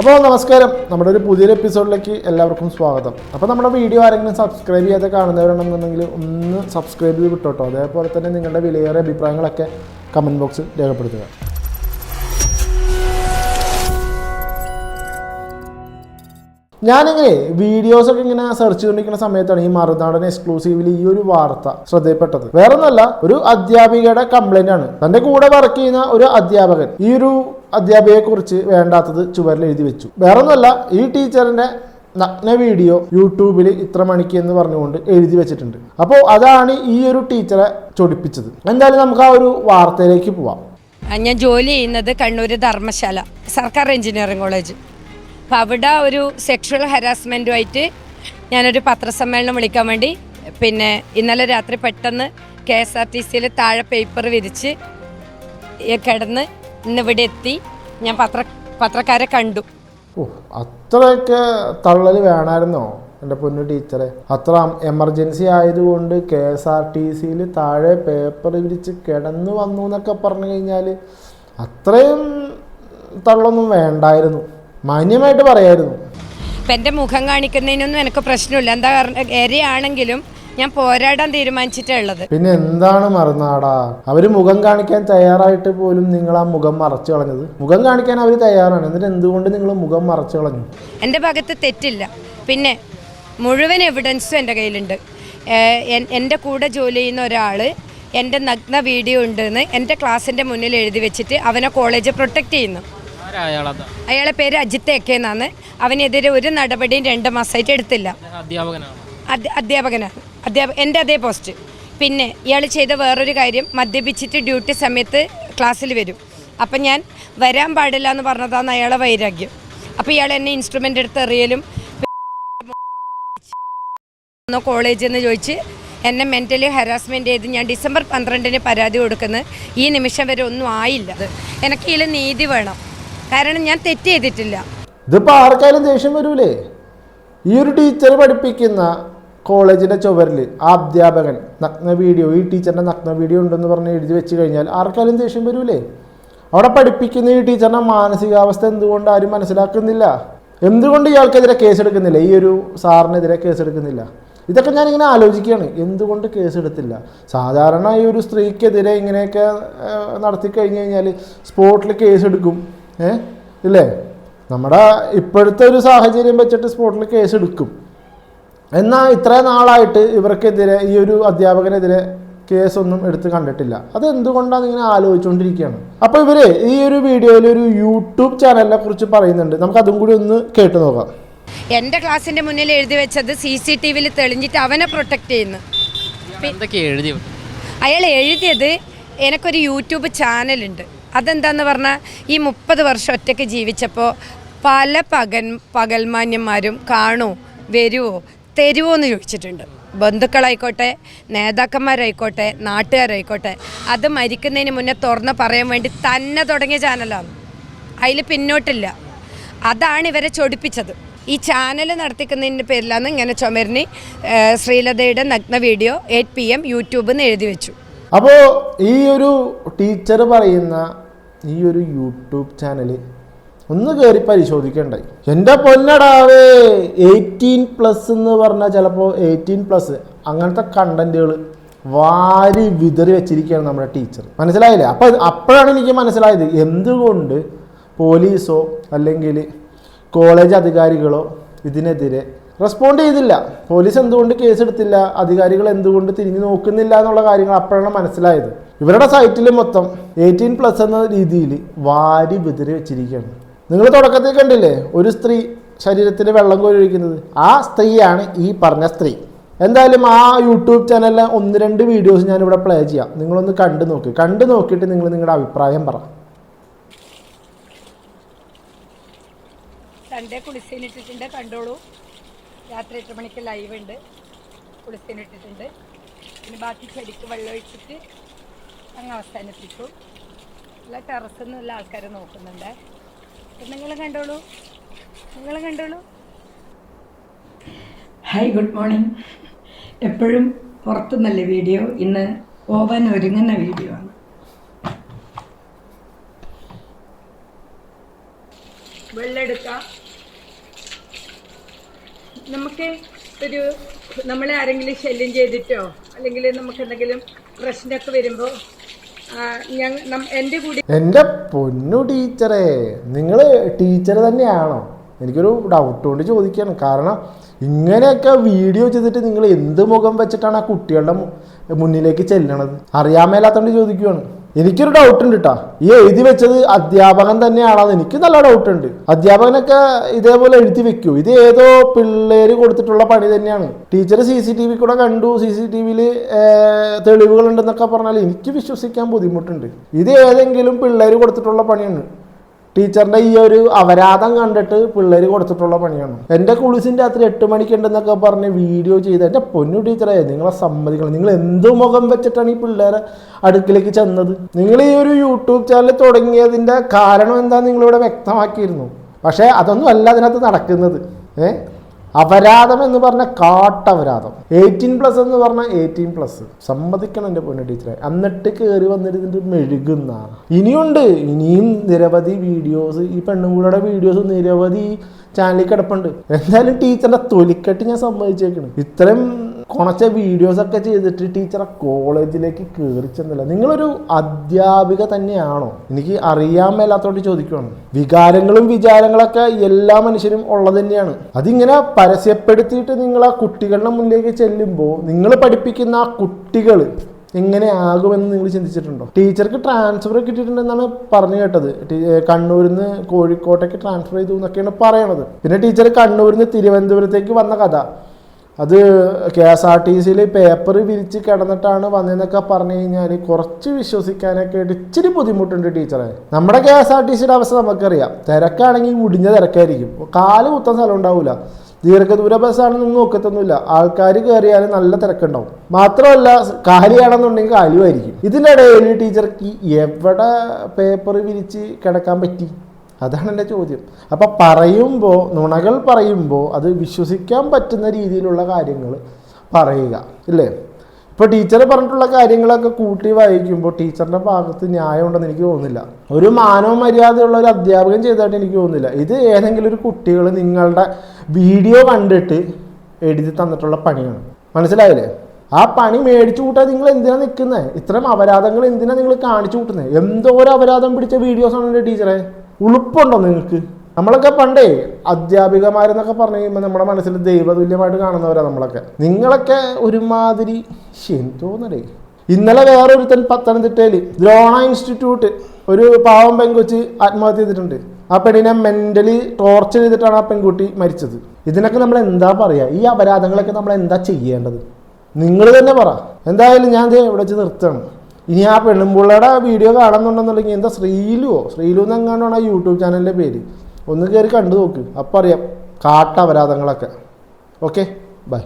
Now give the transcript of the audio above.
അപ്പോൾ നമസ്കാരം. നമ്മുടെ ഒരു പുതിയൊരു എപ്പിസോഡിലേക്ക് എല്ലാവർക്കും സ്വാഗതം. അപ്പോൾ നമ്മുടെ വീഡിയോ ആരെങ്കിലും സബ്സ്ക്രൈബ് ചെയ്യാതെ കാണുന്നവരാണെന്നുണ്ടെങ്കിൽ ഒന്ന് സബ്സ്ക്രൈബ് ചെയ്ത് വിട്ടോട്ടോ. അതേപോലെ തന്നെ നിങ്ങളുടെ വിലയേറെ അഭിപ്രായങ്ങളൊക്കെ കമന്റ് ബോക്സിൽ രേഖപ്പെടുത്തുക. ഞാനിങ്ങനെ വീഡിയോസ് ഒക്കെ ഇങ്ങനെ സെർച്ച് ചെയ്തുകൊണ്ടിരിക്കുന്ന സമയത്താണ് ഈ മറുനാടൻ എക്സ്ക്ലൂസീവ്ലി ഈ ഒരു വാർത്ത ശ്രദ്ധയിൽപ്പെട്ടത്. വേറെ ഒന്നല്ല ഒരു അധ്യാപികയുടെ കംപ്ലൈന്റ് ആണ്. തന്റെ കൂടെ വർക്ക് ചെയ്യുന്ന ഒരു അധ്യാപകൻ ഈ ഒരു അധ്യാപികയെ കുറിച്ച് വേണ്ടാത്തത് ചുവരിൽ എഴുതി വെച്ചു. വേറെ ഒന്നല്ല ഈ ടീച്ചറിന്റെ നഗ്ന വീഡിയോ യൂട്യൂബിൽ ഇത്ര മണിക്ക് എന്ന് പറഞ്ഞുകൊണ്ട് എഴുതി വെച്ചിട്ടുണ്ട്. അപ്പോൾ അതാണ് ഈ ഒരു ടീച്ചറെ ചൊടിപ്പിച്ചത്. എന്തായാലും നമുക്ക് ആ ഒരു വാർത്തയിലേക്ക് പോവാം. ഞാൻ ജോലി ചെയ്യുന്നത് കണ്ണൂർ ധർമ്മശാല സർക്കാർ എഞ്ചിനീയറിംഗ് കോളേജ്. അപ്പോൾ അവിടെ ഒരു സെക്ഷൽ ഹരാസ്മെന്റുമായിട്ട് ഞാനൊരു പത്രസമ്മേളനം വിളിക്കാൻ വേണ്ടി പിന്നെ ഇന്നലെ രാത്രി പെട്ടെന്ന് കെ എസ് ആർ ടി സിയിൽ താഴെ പേപ്പർ വിരിച്ച് കിടന്ന് കിടന്ന് ഇന്നിവിടെ എത്തി. ഞാൻ പത്ര പത്രക്കാരെ കണ്ടു. ഓ അത്രയൊക്കെ തള്ളൽ വേണമായിരുന്നോ എന്റെ പൊന്നു ടീച്ചറെ? അത്ര എമർജൻസി ആയതുകൊണ്ട് കെ എസ് ആർ ടി സിയിൽ താഴെ പേപ്പർ വിരിച്ച് കിടന്നു വന്നു എന്നൊക്കെ പറഞ്ഞു കഴിഞ്ഞാൽ അത്രയും തള്ളൊന്നും വേണ്ടായിരുന്നു. മാന്യമായിട്ട് പറയായിരുന്നു. എന്റെ എന്റെ മുഖം കാണിക്കുന്നതിനൊന്നും എനിക്ക് പ്രശ്നമില്ല. എന്താ കാരണം? ഏരിയാണെങ്കിലും ഞാൻ പോരാടാൻ തീരുമാനിച്ചിട്ടുള്ളത് പിന്നെ എന്താണ് മറന്നാടാ? അവർ മുഖം കാണിക്കാൻ തയ്യാറായിട്ട് പോലും നിങ്ങൾ ആ മുഖം മറച്ചു കളഞ്ഞത്? മുഖം കാണിക്കാൻ അവർ തയ്യാറാണ്. എന്നിട്ട് എന്തുകൊണ്ട് നിങ്ങൾ മുഖം മറച്ചു കളഞ്ഞു? എന്റെ ഭാഗത്ത് തെറ്റില്ല. പിന്നെ മുഴുവൻ എവിഡൻസും എന്റെ കയ്യിലുണ്ട്. എന്റെ എന്റെ കൂടെ ജോലി ചെയ്യുന്ന ഒരാൾ എന്റെ നഗ്ന വീഡിയോ ഉണ്ടെന്ന് എന്റെ ക്ലാസ്സിന്റെ മുന്നിൽ എഴുതി വെച്ചിട്ട് അവനെ കോളേജ് പ്രൊട്ടക്റ്റ് ചെയ്യുന്നു. അയാളെ പേര് അജിത്ത് എക്കെ എന്നാണ്. അവനെതിരെ ഒരു നടപടിയും രണ്ട് മാസമായിട്ട് എടുത്തില്ല. അധ്യാപകനാണ്? അധ്യ- അധ്യാപക എന്റെ അതേ പോസ്റ്റ്. പിന്നെ ഇയാൾ ചെയ്ത വേറൊരു കാര്യം മദ്യപിച്ചിട്ട് ഡ്യൂട്ടി സമയത്ത് ക്ലാസ്സിൽ വരും. അപ്പം ഞാൻ വരാൻ പാടില്ല എന്ന് പറഞ്ഞതാണ് അയാളെ വൈരാഗ്യം. അപ്പോൾ ഇയാൾ എന്നെ ഇൻസ്ട്രുമെന്റ് എടുത്ത് എറിയലും കോളേജിൽ നിന്ന് ചോദിച്ച് എന്നെ മെന്റലി ഹരാസ്മെന്റ് ചെയ്ത് ഞാൻ ഡിസംബർ പന്ത്രണ്ടിന് പരാതി കൊടുക്കുന്നത് ഈ നിമിഷം വരെ ഒന്നും ആയില്ല. എനിക്ക് ഇതിൽ നീതി വേണം. കാരണം ഞാൻ തെറ്റ് ചെയ്തിട്ടില്ല. ഇതിപ്പോൾ ആർക്കായാലും ദേഷ്യം വരൂലേ? ഈ ഒരു ടീച്ചർ പഠിപ്പിക്കുന്ന കോളേജിന്റെ ചുവരിൽ ആ അധ്യാപകൻ നഗ്ന വീഡിയോ ഈ ടീച്ചറിന്റെ നഗ്ന വീഡിയോ ഉണ്ടെന്ന് പറഞ്ഞ് എഴുതി വെച്ച് കഴിഞ്ഞാൽ ആർക്കായാലും ദേഷ്യം വരൂലേ? അവിടെ പഠിപ്പിക്കുന്ന ഈ ടീച്ചറിന്റെ മാനസികാവസ്ഥ എന്തുകൊണ്ട് ആരും മനസ്സിലാക്കുന്നില്ല? എന്തുകൊണ്ട് ഇയാൾക്കെതിരെ കേസെടുക്കുന്നില്ല? ഈ ഒരു സാറിനെതിരെ കേസെടുക്കുന്നില്ല. ഇതൊക്കെ ഞാനിങ്ങനെ ആലോചിക്കുകയാണ്. എന്തുകൊണ്ട് കേസെടുത്തില്ല? സാധാരണ ഈ ഒരു സ്ത്രീക്കെതിരെ ഇങ്ങനെയൊക്കെ നടത്തി കഴിഞ്ഞ് കഴിഞ്ഞാൽ സ്പോട്ടിൽ കേസെടുക്കും. ഏ? ഇല്ലേ? നമ്മുടെ ഇപ്പോഴത്തെ ഒരു സാഹചര്യം വെച്ചിട്ട് സ്പോട്ടിൽ കേസ് എടുക്കും എന്നാൽ ഇത്ര നാളായിട്ട് ഇവർക്കെതിരെ ഈ ഒരു അധ്യാപകനെതിരെ കേസൊന്നും എടുത്ത് കണ്ടിട്ടില്ല. അത് എന്തുകൊണ്ടാണ് ഇങ്ങനെ ആലോചിച്ചുകൊണ്ടിരിക്കുകയാണ് അപ്പോൾ ഇവർ ഈ ഒരു വീഡിയോയിൽ ഒരു യൂട്യൂബ് ചാനലിനെ കുറിച്ച് പറയുന്നുണ്ട്. നമുക്ക് അതും കൂടി ഒന്ന് കേട്ടു നോക്കാം. എന്റെ ക്ലാസ്സിന്റെ മുന്നിൽ എഴുതി വെച്ചത് സി സി ടി വിയിൽ തെളിഞ്ഞിട്ട് അവനെ പ്രൊട്ടക്റ്റ് ചെയ്യുന്നു. അയാൾ എഴുതിയത് എനിക്കൊരു യൂട്യൂബ് ചാനലുണ്ട്. അതെന്താന്ന് പറഞ്ഞാൽ ഈ മുപ്പത് വർഷം ഒറ്റയ്ക്ക് ജീവിച്ചപ്പോൾ പല പകൻ പകൽമാന്യന്മാരും കാണുമോ വരുമോ തരുമോ എന്ന് ചോദിച്ചിട്ടുണ്ട്. ബന്ധുക്കളായിക്കോട്ടെ നേതാക്കന്മാരായിക്കോട്ടെ നാട്ടുകാരായിക്കോട്ടെ അത് മരിക്കുന്നതിന് മുന്നേ തുറന്ന് പറയാൻ വേണ്ടി തന്നെ തുടങ്ങിയ ചാനലാണ്. അതിൽ പിന്നോട്ടില്ല. അതാണ് ഇവരെ ചൊടിപ്പിച്ചത്. ഈ ചാനൽ നടത്തിക്കുന്നതിന്റെ പേരിലാണ് ഇങ്ങനെ ചുമരിന് ശ്രീലതയുടെ നഗ്ന വീഡിയോ എയ്റ്റ് പി എം യൂട്യൂബിൽ നിന്ന് എഴുതി വെച്ചു. അപ്പോൾ ഈ ഒരു ടീച്ചർ പറയുന്ന ഈ ഒരു യൂട്യൂബ് ചാനൽ ഒന്ന് കയറി പരിശോധിക്കണ്ടായി. എന്റെ പൊന്നടാവേ എയ്റ്റീൻ പ്ലസ് എന്ന് പറഞ്ഞാൽ ചിലപ്പോൾ എയ്റ്റീൻ പ്ലസ് അങ്ങനത്തെ കണ്ടന്റുകൾ വാരി വിതറി വെച്ചിരിക്കുകയാണ് നമ്മുടെ ടീച്ചർ. മനസ്സിലായില്ലേ? അപ്പോൾ അപ്പോഴാണ് എനിക്ക് മനസ്സിലായത് എന്തുകൊണ്ട് പോലീസോ അല്ലെങ്കിൽ കോളേജ് അധികാരികളോ ഇതിനെതിരെ റെസ്പോണ്ട് ചെയ്തില്ല. പോലീസ് എന്തുകൊണ്ട് കേസെടുത്തില്ല? അധികാരികൾ എന്തുകൊണ്ട് തിരിഞ്ഞു നോക്കുന്നില്ല എന്നുള്ള കാര്യങ്ങൾ അപ്പോഴാണ് മനസ്സിലായത്. ഇവരുടെ സൈറ്റിൽ മൊത്തം എയ്റ്റീൻ പ്ലസ് എന്ന രീതിയിൽ വാരി വിതറി വെച്ചിരിക്കുകയാണ്. നിങ്ങൾ തുടക്കത്തിൽ കണ്ടില്ലേ? ഒരു സ്ത്രീ ശരീരത്തിൽ വെള്ളം കോരി ഒഴിക്കുന്നത്. ആ സ്ത്രീയാണ് ഈ പറഞ്ഞ സ്ത്രീ. എന്തായാലും ആ യൂട്യൂബ് ചാനലിലെ ഒന്ന് രണ്ട് വീഡിയോസ് ഞാനിവിടെ പ്ലേ ചെയ്യാം. നിങ്ങളൊന്ന് കണ്ടു നോക്കി. കണ്ടു നോക്കിയിട്ട് നിങ്ങൾ നിങ്ങളുടെ അഭിപ്രായം പറ. സൺഡേ കുളിസീനിട്ടിട്ടുണ്ട് കണ്ടോളൂ. രാത്രി എട്ട് മണിക്ക് ലൈവ് ഉണ്ട്. കുളിസീനിട്ടിട്ടുണ്ട്. പിന്നെ ബാക്കി ചെടിക്ക് വെള്ളം ഒഴിച്ചിട്ട് അങ്ങ് അവസാനിപ്പിച്ചു. എല്ലാ ടെറസിൽ എല്ലാ ആൾക്കാർ നോക്കുന്നുണ്ട്. നിങ്ങൾ കണ്ടോളൂ. നിങ്ങൾ കണ്ടോളൂ. ഹായ് ഗുഡ് മോർണിംഗ് എപ്പോഴും പുറത്തുനിന്നല്ലേ വീഡിയോ ഇന്ന് ഓവൻ ഒരുങ്ങുന്ന വീഡിയോ ആണ്. വെള്ളെടുക്കാം. നമുക്ക് ഒരു നമ്മളെ ആരെങ്കിലും ശല്യം ചെയ്തിട്ടോ? അല്ലെങ്കിൽ നമുക്ക് എന്തെങ്കിലും പ്രശ്നമൊക്കെ വരുമ്പോൾ എന്റെ കൂടി എന്റെ പൊന്നു ടീച്ചറെ നിങ്ങൾ ടീച്ചർ തന്നെയാണോ? എനിക്കൊരു ഡൗട്ട് കൊണ്ട് ചോദിക്കുകയാണ് കാരണം ഇങ്ങനെയൊക്കെ വീഡിയോ ചെയ്തിട്ട് നിങ്ങൾ എന്ത് മുഖം വെച്ചിട്ടാണ് ആ കുട്ടികളുടെ മുന്നിലേക്ക് ചെല്ലണത്? അറിയാൻ മേലാത്തോണ്ട് ചോദിക്കുവാണ്. എനിക്കൊരു ഡൗട്ട് ഉണ്ട് കേട്ടോ ഈ എഴുതി വെച്ചത് അധ്യാപകൻ തന്നെയാണെന്ന് എനിക്ക് നല്ല ഡൗട്ട് ഉണ്ട്. അധ്യാപകനൊക്കെ ഇതേപോലെ എഴുതി വെക്കൂ. ഇത് ഏതോ പിള്ളേര് കൊടുത്തിട്ടുള്ള പണി തന്നെയാണ്. Teacher C C T V കൂടെ കണ്ടു. സി സി ടി വിയിൽ തെളിവുകളുണ്ടെന്നൊക്കെ പറഞ്ഞാൽ എനിക്ക് വിശ്വസിക്കാൻ ബുദ്ധിമുട്ടുണ്ട്. ഇത് ഏതെങ്കിലും പിള്ളേര് കൊടുത്തിട്ടുള്ള പണിയാണ്. ടീച്ചറിന്റെ ഈ ഒരു അപരാധം കണ്ടിട്ട് പിള്ളേർ കൊടുത്തിട്ടുള്ള പണിയാണ്. എന്റെ കുളിസിൻ രാത്രി എട്ട് മണിക്ക് ഉണ്ടെന്നൊക്കെ പറഞ്ഞ് വീഡിയോ ചെയ്ത് എന്റെ പൊന്നു ടീച്ചറെ നിങ്ങളെ സമ്മതിക്കണം. നിങ്ങൾ എന്ത് മുഖം വെച്ചിട്ടാണ് ഈ പിള്ളേരെ അടുക്കിലേക്ക് ചെന്നത്? നിങ്ങൾ ഈ ഒരു യൂട്യൂബ് ചാനൽ തുടങ്ങിയതിന്റെ കാരണം എന്താ നിങ്ങളിവിടെ വ്യക്തമാക്കിയിരുന്നു. പക്ഷേ അതൊന്നും അല്ല അതിനകത്ത് നടക്കുന്നത്. ഏ? അപരാധം എന്ന് പറഞ്ഞ കാട്ടപരാധം. എയ്റ്റീൻ പ്ലസ് എന്ന് പറഞ്ഞ എയ്റ്റീൻ പ്ലസ് സമ്മതിക്കണം എന്റെ പൊന്നു ടീച്ചറെ. എന്നിട്ട് കയറി ഇതിന്റെ മെഴുകുന്ന ഇനിയുണ്ട്. ഇനിയും നിരവധി വീഡിയോസ് ഈ പെണ്ണുങ്ങളുടെ വീഡിയോസ് നിരവധി ചാനലിൽ കിടപ്പുണ്ട്. എന്തായാലും ടീച്ചറിന്റെ തൊലിക്കെട്ട് ഞാൻ സമ്മതിച്ചേക്കണം. ഇത്രയും കുറച്ച വീഡിയോസൊക്കെ ചെയ്തിട്ട് ടീച്ചറെ കോളേജിലേക്ക് കയറി ചെന്നില്ല. നിങ്ങളൊരു അധ്യാപിക തന്നെയാണോ? എനിക്ക് അറിയാൻ മേലാത്തോണ്ട് ചോദിക്കുവാണ്. വികാരങ്ങളും വിചാരങ്ങളൊക്കെ എല്ലാ മനുഷ്യരും ഉള്ളത് തന്നെയാണ്. അതിങ്ങനെ പരസ്യപ്പെടുത്തിയിട്ട് നിങ്ങൾ ആ കുട്ടികളുടെ മുന്നിലേക്ക് ചെല്ലുമ്പോൾ നിങ്ങൾ പഠിപ്പിക്കുന്ന ആ കുട്ടികൾ എങ്ങനെ ആകുമെന്ന് നിങ്ങൾ ചിന്തിച്ചിട്ടുണ്ടോ? ടീച്ചർക്ക് ട്രാൻസ്ഫർ കിട്ടിയിട്ടുണ്ടെന്നാണ് പറഞ്ഞു കേട്ടത്. കണ്ണൂരിൽ നിന്ന് കോഴിക്കോട്ടേക്ക് ട്രാൻസ്ഫർ ചെയ്തു എന്നൊക്കെയാണ് പറയണത്. പിന്നെ ടീച്ചർ കണ്ണൂരിൽ നിന്ന് തിരുവനന്തപുരത്തേക്ക് വന്ന കഥ. അത് കെ എസ് ആർ ടി സിയിൽ പേപ്പർ വിരിച്ച് കിടന്നിട്ടാണ് വന്നതെന്നൊക്കെ പറഞ്ഞു കഴിഞ്ഞാൽ കുറച്ച് വിശ്വസിക്കാനൊക്കെ ആയിട്ട് ഇച്ചിരി ബുദ്ധിമുട്ടുണ്ട് ടീച്ചറെ. നമ്മുടെ കെ എസ് ആർ ടി സിയുടെ അവസ്ഥ നമുക്കറിയാം. തിരക്കാണെങ്കിൽ മുടിഞ്ഞ തിരക്കായിരിക്കും. കാൽ കുത്താൻ സ്ഥലം ഉണ്ടാവില്ല ദീർഘദൂര ബസ്സാണെന്നൊന്നും നോക്കത്തൊന്നുമില്ല. ആൾക്കാർ കയറിയാൽ നല്ല തിരക്കുണ്ടാവും. മാത്രമല്ല കാലിയാണെന്നുണ്ടെങ്കിൽ കാലുമായിരിക്കും ഇതിനിടയിൽ ടീച്ചർക്ക് എവിടെ പേപ്പർ വിരിച്ച് കിടക്കാൻ പറ്റി? അതാണ് എന്റെ ചോദ്യം. അപ്പം പറയുമ്പോൾ നുണകൾ പറയുമ്പോൾ അത് വിശ്വസിക്കാൻ പറ്റുന്ന രീതിയിലുള്ള കാര്യങ്ങൾ പറയുക ഇല്ലേ? ഇപ്പോൾ ടീച്ചർ പറഞ്ഞിട്ടുള്ള കാര്യങ്ങളൊക്കെ കൂട്ടി വായിക്കുമ്പോൾ ടീച്ചറിന്റെ ഭാഗത്ത് ന്യായമുണ്ടെന്ന് എനിക്ക് തോന്നുന്നില്ല. ഒരു മാനവ മര്യാദയുള്ള ഒരു അധ്യാപകൻ ചെയ്തതായിട്ട് എനിക്ക് തോന്നുന്നില്ല. ഇത് ഏതെങ്കിലും ഒരു കുട്ടികൾ നിങ്ങളുടെ വീഡിയോ കണ്ടിട്ട് എഴുതി തന്നിട്ടുള്ള പണിയാണ്. മനസ്സിലായില്ലേ? ആ പണി മേടിച്ചു കൂട്ടാൻ നിങ്ങൾ എന്തിനാണ് നിൽക്കുന്നത് ഇത്തരം അപരാധങ്ങൾ എന്തിനാണ് നിങ്ങൾ കാണിച്ചു കൂട്ടുന്നത് എന്തോരം അപരാധം പിടിച്ച വീഡിയോസാണ് ടീച്ചറെ? ഉളുപ്പുണ്ടോ നിങ്ങൾക്ക്? നമ്മളൊക്കെ പണ്ടേ അധ്യാപികമാരെന്നൊക്കെ പറഞ്ഞു കഴിയുമ്പോൾ നമ്മുടെ മനസ്സിൽ ദൈവതുല്യമായിട്ട് കാണുന്നവരാ നമ്മളൊക്കെ. നിങ്ങളൊക്കെ ഒരുമാതിരി ശ്ശെ, എന്തോന്നടേ. ഇന്നലെ വേറൊരുത്തൻ പത്തനംതിട്ടയിൽ ദ്രോണ ഇൻസ്റ്റിറ്റ്യൂട്ട് ഒരു പാവം പെൺകൊച്ച് ആത്മഹത്യ ചെയ്തിട്ടുണ്ട്. ആ പെണ്ണിനെ മെന്റലി ടോർച്ചർ ചെയ്തിട്ടാണ് ആ പെൺകുട്ടി മരിച്ചത്. ഇതിനൊക്കെ നമ്മൾ എന്താ പറയുക ഈ അപരാധങ്ങളൊക്കെ നമ്മൾ എന്താ ചെയ്യേണ്ടത്? നിങ്ങൾ തന്നെ പറ. എന്തായാലും ഞാൻ ഇവിടെ വെച്ച് നിർത്തണം. ഇനി ആ പെണ്ണുമ്പിള്ളയുടെ വീഡിയോ കാണുന്നുണ്ടെന്നുണ്ടെങ്കിൽ എന്താ ശ്രീലുവോ? ശ്രീലു എന്നെങ്ങാണ്ടാണ് ആ യൂട്യൂബ് ചാനലിന്റെ പേര്? ഒന്ന് കയറി കണ്ടു നോക്ക്. അപ്പം അറിയാം കാട്ട അപരാധങ്ങളൊക്കെ. Okay bye